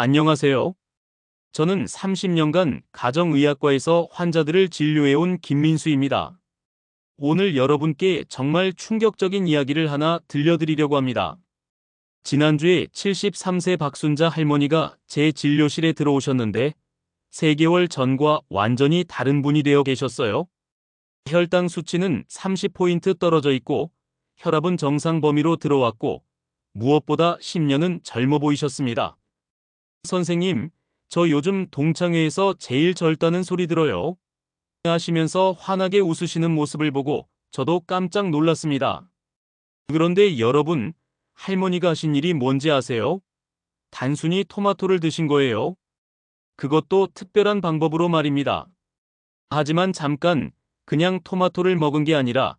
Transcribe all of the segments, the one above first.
안녕하세요. 저는 30년간 가정의학과에서 환자들을 진료해온 김민수입니다. 오늘 여러분께 정말 충격적인 이야기를 하나 들려드리려고 합니다. 지난주에 73세 박순자 할머니가 제 진료실에 들어오셨는데 3개월 전과 완전히 다른 분이 되어 계셨어요. 혈당 수치는 30포인트 떨어져 있고 혈압은 정상 범위로 들어왔고 무엇보다 10년은 젊어 보이셨습니다. 선생님, 저 요즘 동창회에서 제일 젊다는 소리 들어요. 하시면서 환하게 웃으시는 모습을 보고 저도 깜짝 놀랐습니다. 그런데 여러분, 할머니가 하신 일이 뭔지 아세요? 단순히 토마토를 드신 거예요. 그것도 특별한 방법으로 말입니다. 하지만 잠깐 그냥 토마토를 먹은 게 아니라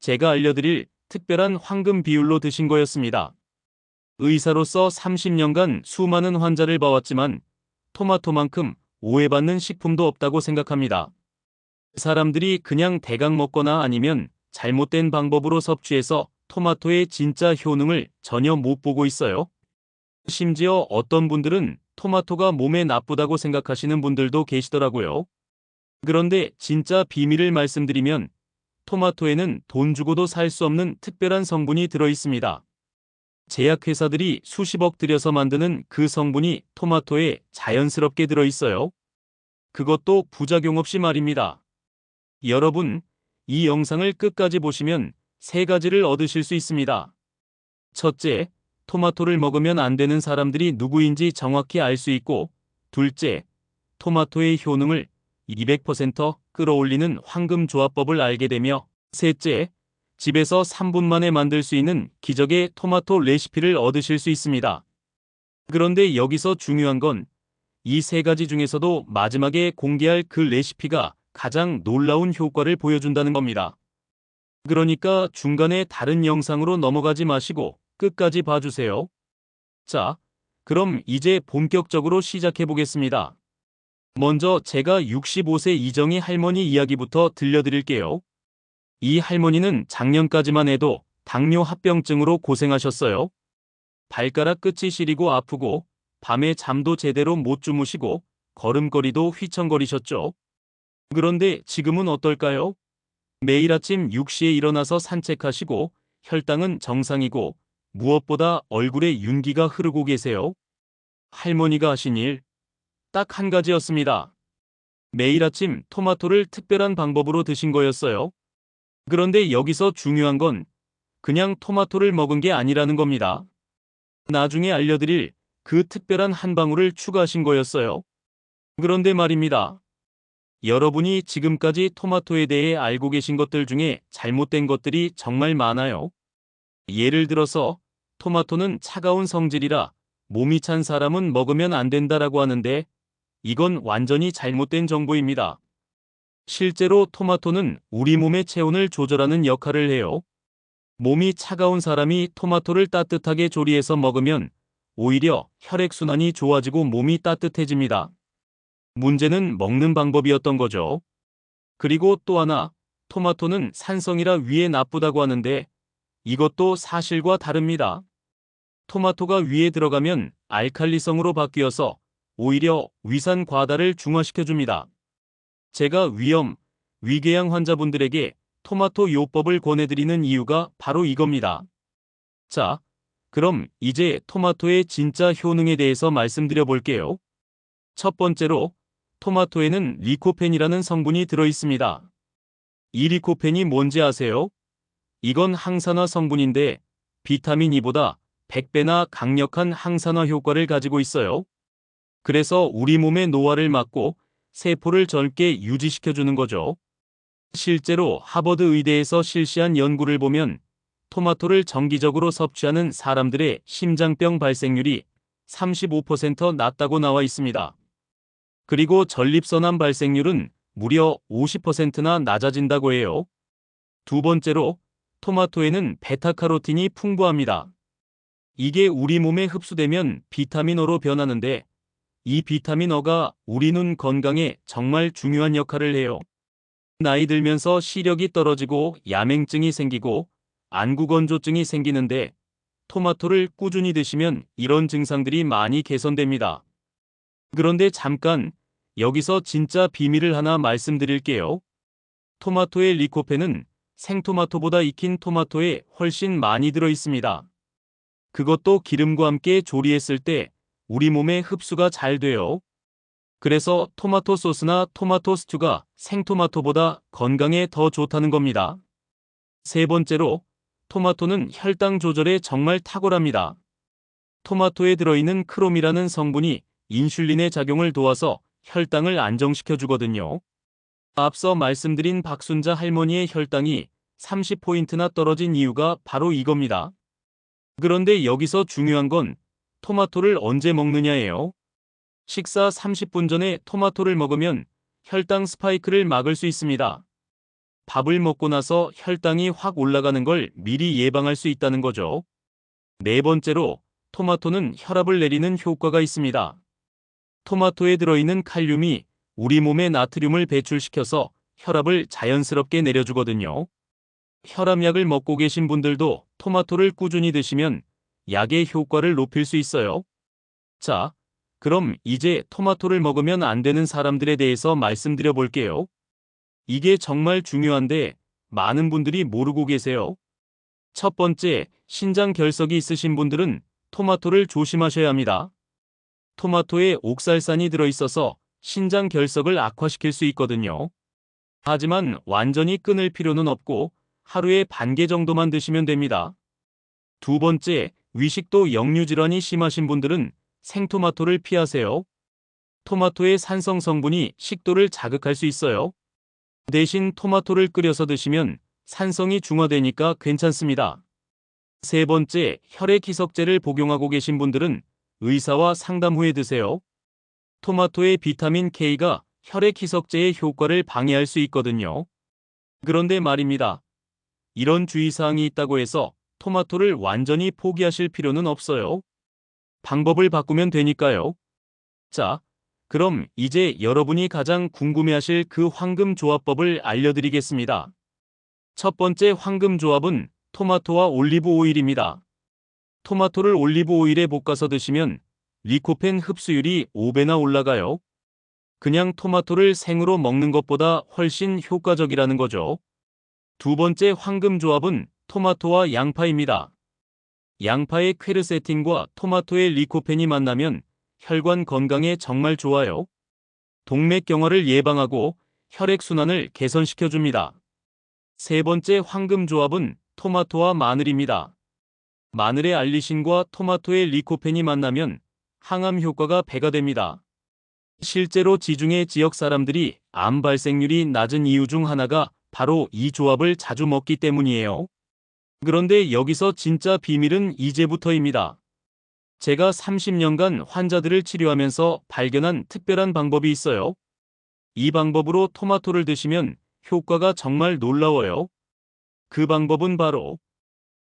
제가 알려드릴 특별한 황금 비율로 드신 거였습니다. 의사로서 30년간 수많은 환자를 봐왔지만 토마토만큼 오해받는 식품도 없다고 생각합니다. 사람들이 그냥 대강 먹거나 아니면 잘못된 방법으로 섭취해서 토마토의 진짜 효능을 전혀 못 보고 있어요. 심지어 어떤 분들은 토마토가 몸에 나쁘다고 생각하시는 분들도 계시더라고요. 그런데 진짜 비밀을 말씀드리면 토마토에는 돈 주고도 살 수 없는 특별한 성분이 들어 있습니다. 제약회사들이 수십억 들여서 만드는 그 성분이 토마토에 자연스럽게 들어 있어요. 그것도 부작용 없이 말입니다. 여러분, 이 영상을 끝까지 보시면 세 가지를 얻으실 수 있습니다. 첫째, 토마토를 먹으면 안 되는 사람들이 누구인지 정확히 알 수 있고, 둘째, 토마토의 효능을 200% 끌어올리는 황금 조합법을 알게 되며, 셋째, 집에서 3분 만에 만들 수 있는 기적의 토마토 레시피를 얻으실 수 있습니다. 그런데 여기서 중요한 건 이 세 가지 중에서도 마지막에 공개할 그 레시피가 가장 놀라운 효과를 보여준다는 겁니다. 그러니까 중간에 다른 영상으로 넘어가지 마시고 끝까지 봐주세요. 자, 그럼 이제 본격적으로 시작해 보겠습니다. 먼저 제가 65세 이정희 할머니 이야기부터 들려드릴게요. 이 할머니는 작년까지만 해도 당뇨 합병증으로 고생하셨어요. 발가락 끝이 시리고 아프고 밤에 잠도 제대로 못 주무시고 걸음걸이도 휘청거리셨죠. 그런데 지금은 어떨까요? 매일 아침 6시에 일어나서 산책하시고 혈당은 정상이고 무엇보다 얼굴에 윤기가 흐르고 계세요. 할머니가 하신 일, 딱 한 가지였습니다. 매일 아침 토마토를 특별한 방법으로 드신 거였어요. 그런데 여기서 중요한 건 그냥 토마토를 먹은 게 아니라는 겁니다. 나중에 알려드릴 그 특별한 한 방울을 추가하신 거였어요. 그런데 말입니다. 여러분이 지금까지 토마토에 대해 알고 계신 것들 중에 잘못된 것들이 정말 많아요. 예를 들어서 토마토는 차가운 성질이라 몸이 찬 사람은 먹으면 안 된다라고 하는데 이건 완전히 잘못된 정보입니다. 실제로 토마토는 우리 몸의 체온을 조절하는 역할을 해요. 몸이 차가운 사람이 토마토를 따뜻하게 조리해서 먹으면 오히려 혈액순환이 좋아지고 몸이 따뜻해집니다. 문제는 먹는 방법이었던 거죠. 그리고 또 하나, 토마토는 산성이라 위에 나쁘다고 하는데 이것도 사실과 다릅니다. 토마토가 위에 들어가면 알칼리성으로 바뀌어서 오히려 위산 과다를 중화시켜줍니다. 제가 위염, 위궤양 환자분들에게 토마토 요법을 권해드리는 이유가 바로 이겁니다. 자, 그럼 이제 토마토의 진짜 효능에 대해서 말씀드려 볼게요. 첫 번째로, 토마토에는 리코펜이라는 성분이 들어 있습니다. 이 리코펜이 뭔지 아세요? 이건 항산화 성분인데 비타민 E보다 100배나 강력한 항산화 효과를 가지고 있어요. 그래서 우리 몸의 노화를 막고 세포를 젊게 유지시켜주는 거죠. 실제로 하버드 의대에서 실시한 연구를 보면 토마토를 정기적으로 섭취하는 사람들의 심장병 발생률이 35% 낮다고 나와 있습니다. 그리고 전립선암 발생률은 무려 50%나 낮아진다고 해요. 두 번째로 토마토에는 베타카로틴이 풍부합니다. 이게 우리 몸에 흡수되면 비타민어로 변하는데 이 비타민 어가 우리 눈 건강에 정말 중요한 역할을 해요. 나이 들면서 시력이 떨어지고 야맹증이 생기고 안구건조증이 생기는데 토마토를 꾸준히 드시면 이런 증상들이 많이 개선됩니다. 그런데 잠깐 여기서 진짜 비밀을 하나 말씀드릴게요. 토마토의 리코펜은 생토마토보다 익힌 토마토에 훨씬 많이 들어 있습니다. 그것도 기름과 함께 조리했을 때 우리 몸에 흡수가 잘 돼요. 그래서 토마토 소스나 토마토 스튜가 생토마토보다 건강에 더 좋다는 겁니다. 세 번째로 토마토는 혈당 조절에 정말 탁월합니다. 토마토에 들어있는 크롬이라는 성분이 인슐린의 작용을 도와서 혈당을 안정시켜 주거든요. 앞서 말씀드린 박순자 할머니의 혈당이 30포인트나 떨어진 이유가 바로 이겁니다. 그런데 여기서 중요한 건 토마토를 언제 먹느냐예요. 식사 30분 전에 토마토를 먹으면 혈당 스파이크를 막을 수 있습니다. 밥을 먹고 나서 혈당이 확 올라가는 걸 미리 예방할 수 있다는 거죠. 네 번째로 토마토는 혈압을 내리는 효과가 있습니다. 토마토에 들어있는 칼륨이 우리 몸에 나트륨을 배출시켜서 혈압을 자연스럽게 내려주거든요. 혈압약을 먹고 계신 분들도 토마토를 꾸준히 드시면 약의 효과를 높일 수 있어요. 자, 그럼 이제 토마토를 먹으면 안 되는 사람들에 대해서 말씀드려 볼게요. 이게 정말 중요한데 많은 분들이 모르고 계세요. 첫 번째, 신장 결석이 있으신 분들은 토마토를 조심하셔야 합니다. 토마토에 옥살산이 들어있어서 신장 결석을 악화시킬 수 있거든요. 하지만 완전히 끊을 필요는 없고 하루에 반 개 정도만 드시면 됩니다. 두 번째, 위식도 역류질환이 심하신 분들은 생토마토를 피하세요. 토마토의 산성 성분이 식도를 자극할 수 있어요. 대신 토마토를 끓여서 드시면 산성이 중화되니까 괜찮습니다. 세 번째, 혈액 희석제를 복용하고 계신 분들은 의사와 상담 후에 드세요. 토마토의 비타민 K가 혈액 희석제의 효과를 방해할 수 있거든요. 그런데 말입니다. 이런 주의사항이 있다고 해서 토마토를 완전히 포기하실 필요는 없어요. 방법을 바꾸면 되니까요. 자, 그럼 이제 여러분이 가장 궁금해하실 그 황금 조합법을 알려드리겠습니다. 첫 번째 황금 조합은 토마토와 올리브 오일입니다. 토마토를 올리브 오일에 볶아서 드시면 리코펜 흡수율이 5배나 올라가요. 그냥 토마토를 생으로 먹는 것보다 훨씬 효과적이라는 거죠. 두 번째 황금 조합은 토마토와 양파입니다. 양파의 퀘르세틴과 토마토의 리코펜이 만나면 혈관 건강에 정말 좋아요. 동맥경화를 예방하고 혈액순환을 개선시켜줍니다. 세 번째 황금 조합은 토마토와 마늘입니다. 마늘의 알리신과 토마토의 리코펜이 만나면 항암 효과가 배가 됩니다. 실제로 지중해 지역 사람들이 암 발생률이 낮은 이유 중 하나가 바로 이 조합을 자주 먹기 때문이에요. 그런데 여기서 진짜 비밀은 이제부터입니다. 제가 30년간 환자들을 치료하면서 발견한 특별한 방법이 있어요. 이 방법으로 토마토를 드시면 효과가 정말 놀라워요. 그 방법은 바로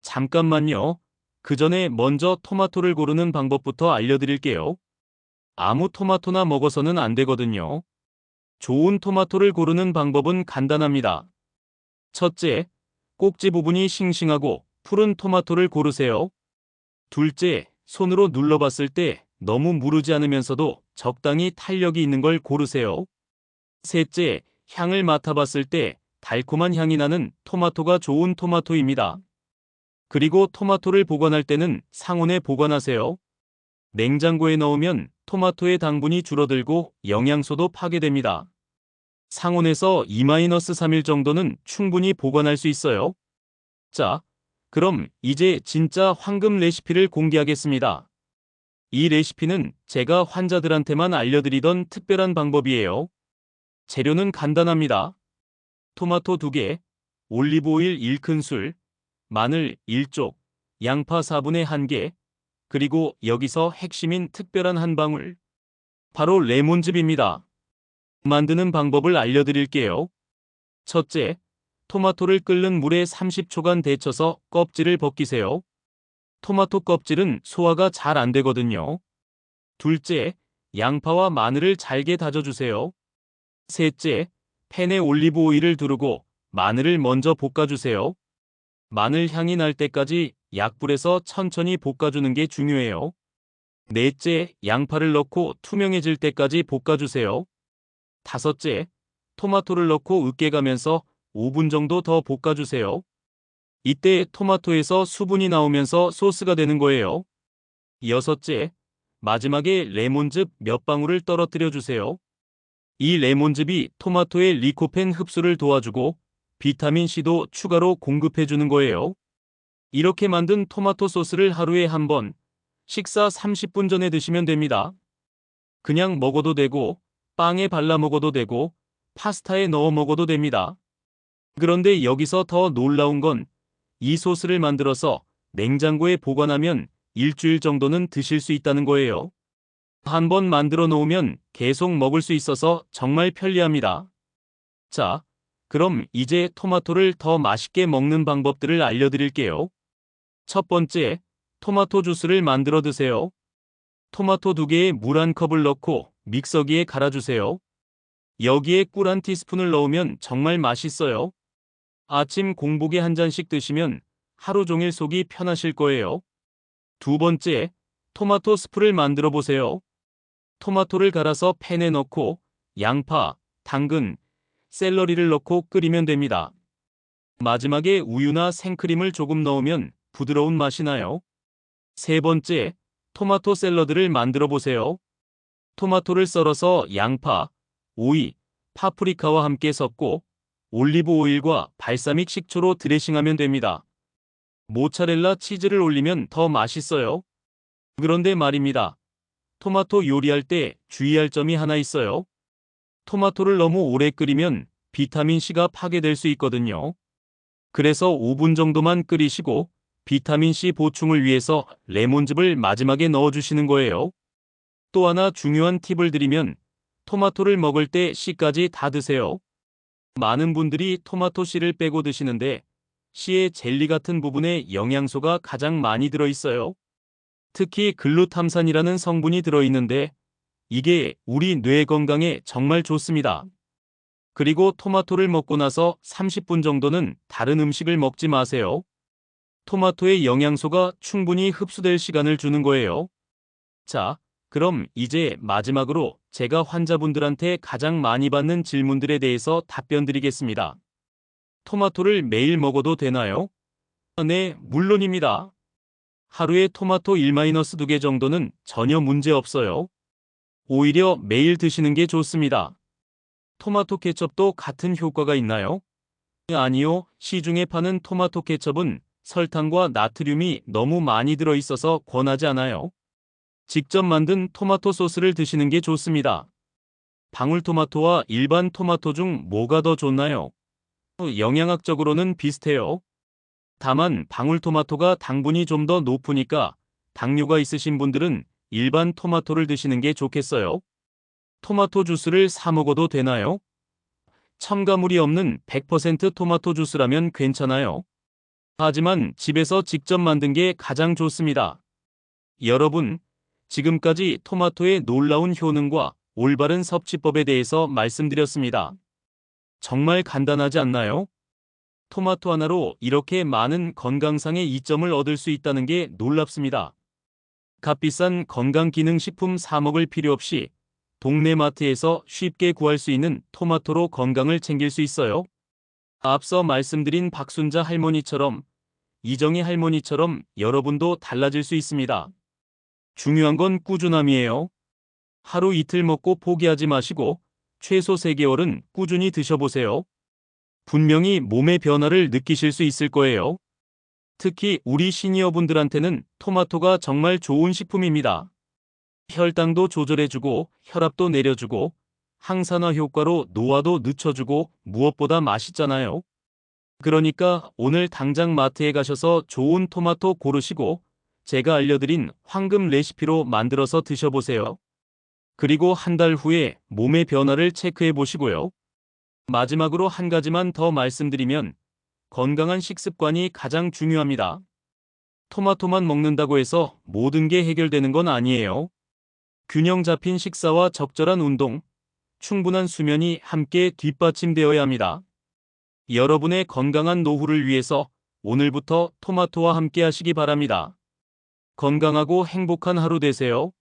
잠깐만요. 그 전에 먼저 토마토를 고르는 방법부터 알려드릴게요. 아무 토마토나 먹어서는 안 되거든요. 좋은 토마토를 고르는 방법은 간단합니다. 첫째, 꼭지 부분이 싱싱하고 푸른 토마토를 고르세요. 둘째, 손으로 눌러봤을 때 너무 무르지 않으면서도 적당히 탄력이 있는 걸 고르세요. 셋째, 향을 맡아봤을 때 달콤한 향이 나는 토마토가 좋은 토마토입니다. 그리고 토마토를 보관할 때는 상온에 보관하세요. 냉장고에 넣으면 토마토의 당분이 줄어들고 영양소도 파괴됩니다. 상온에서 2-3일 정도는 충분히 보관할 수 있어요. 자, 그럼 이제 진짜 황금 레시피를 공개하겠습니다. 이 레시피는 제가 환자들한테만 알려드리던 특별한 방법이에요. 재료는 간단합니다. 토마토 2개, 올리브오일 1큰술, 마늘 1쪽, 양파 4분의 1개, 그리고 여기서 핵심인 특별한 한 방울. 바로 레몬즙입니다. 만드는 방법을 알려드릴게요. 첫째, 토마토를 끓는 물에 30초간 데쳐서 껍질을 벗기세요. 토마토 껍질은 소화가 잘 안 되거든요. 둘째, 양파와 마늘을 잘게 다져주세요. 셋째, 팬에 올리브 오일을 두르고 마늘을 먼저 볶아주세요. 마늘 향이 날 때까지 약불에서 천천히 볶아주는 게 중요해요. 넷째, 양파를 넣고 투명해질 때까지 볶아주세요. 다섯째, 토마토를 넣고 으깨가면서 5분 정도 더 볶아주세요. 이때 토마토에서 수분이 나오면서 소스가 되는 거예요. 여섯째, 마지막에 레몬즙 몇 방울을 떨어뜨려 주세요. 이 레몬즙이 토마토의 리코펜 흡수를 도와주고 비타민C도 추가로 공급해 주는 거예요. 이렇게 만든 토마토 소스를 하루에 한 번, 식사 30분 전에 드시면 됩니다. 그냥 먹어도 되고, 빵에 발라 먹어도 되고, 파스타에 넣어 먹어도 됩니다. 그런데 여기서 더 놀라운 건 이 소스를 만들어서 냉장고에 보관하면 일주일 정도는 드실 수 있다는 거예요. 한 번 만들어 놓으면 계속 먹을 수 있어서 정말 편리합니다. 자, 그럼 이제 토마토를 더 맛있게 먹는 방법들을 알려드릴게요. 첫 번째, 토마토 주스를 만들어 드세요. 토마토 두 개에 물 한 컵을 넣고 믹서기에 갈아주세요. 여기에 꿀 한 티스푼을 넣으면 정말 맛있어요. 아침 공복에 한 잔씩 드시면 하루 종일 속이 편하실 거예요. 두 번째, 토마토 스프를 만들어 보세요. 토마토를 갈아서 팬에 넣고 양파, 당근, 샐러리를 넣고 끓이면 됩니다. 마지막에 우유나 생크림을 조금 넣으면 부드러운 맛이 나요. 세 번째, 토마토 샐러드를 만들어 보세요. 토마토를 썰어서 양파, 오이, 파프리카와 함께 섞고 올리브 오일과 발사믹 식초로 드레싱하면 됩니다. 모차렐라 치즈를 올리면 더 맛있어요. 그런데 말입니다. 토마토 요리할 때 주의할 점이 하나 있어요. 토마토를 너무 오래 끓이면 비타민C가 파괴될 수 있거든요. 그래서 5분 정도만 끓이시고 비타민C 보충을 위해서 레몬즙을 마지막에 넣어주시는 거예요. 또 하나 중요한 팁을 드리면 토마토를 먹을 때 씨까지 다 드세요. 많은 분들이 토마토 씨를 빼고 드시는데 씨의 젤리 같은 부분에 영양소가 가장 많이 들어있어요. 특히 글루탐산이라는 성분이 들어있는데 이게 우리 뇌 건강에 정말 좋습니다. 그리고 토마토를 먹고 나서 30분 정도는 다른 음식을 먹지 마세요. 토마토의 영양소가 충분히 흡수될 시간을 주는 거예요. 자, 그럼 이제 마지막으로 제가 환자분들한테 가장 많이 받는 질문들에 대해서 답변 드리겠습니다. 토마토를 매일 먹어도 되나요? 네, 물론입니다. 하루에 토마토 1-2개 정도는 전혀 문제 없어요. 오히려 매일 드시는 게 좋습니다. 토마토 케첩도 같은 효과가 있나요? 아니요, 시중에 파는 토마토 케첩은 설탕과 나트륨이 너무 많이 들어있어서 권하지 않아요. 직접 만든 토마토 소스를 드시는 게 좋습니다. 방울토마토와 일반 토마토 중 뭐가 더 좋나요? 영양학적으로는 비슷해요. 다만 방울토마토가 당분이 좀 더 높으니까 당뇨가 있으신 분들은 일반 토마토를 드시는 게 좋겠어요. 토마토 주스를 사 먹어도 되나요? 첨가물이 없는 100% 토마토 주스라면 괜찮아요. 하지만 집에서 직접 만든 게 가장 좋습니다. 여러분, 지금까지 토마토의 놀라운 효능과 올바른 섭취법에 대해서 말씀드렸습니다. 정말 간단하지 않나요? 토마토 하나로 이렇게 많은 건강상의 이점을 얻을 수 있다는 게 놀랍습니다. 값비싼 건강기능식품 사 먹을 필요 없이 동네 마트에서 쉽게 구할 수 있는 토마토로 건강을 챙길 수 있어요. 앞서 말씀드린 박순자 할머니처럼 이정희 할머니처럼 여러분도 달라질 수 있습니다. 중요한 건 꾸준함이에요. 하루 이틀 먹고 포기하지 마시고 최소 3개월은 꾸준히 드셔보세요. 분명히 몸의 변화를 느끼실 수 있을 거예요. 특히 우리 시니어분들한테는 토마토가 정말 좋은 식품입니다. 혈당도 조절해주고 혈압도 내려주고 항산화 효과로 노화도 늦춰주고 무엇보다 맛있잖아요. 그러니까 오늘 당장 마트에 가셔서 좋은 토마토 고르시고 제가 알려드린 황금 레시피로 만들어서 드셔보세요. 그리고 한 달 후에 몸의 변화를 체크해 보시고요. 마지막으로 한 가지만 더 말씀드리면 건강한 식습관이 가장 중요합니다. 토마토만 먹는다고 해서 모든 게 해결되는 건 아니에요. 균형 잡힌 식사와 적절한 운동, 충분한 수면이 함께 뒷받침되어야 합니다. 여러분의 건강한 노후를 위해서 오늘부터 토마토와 함께 하시기 바랍니다. 건강하고 행복한 하루 되세요.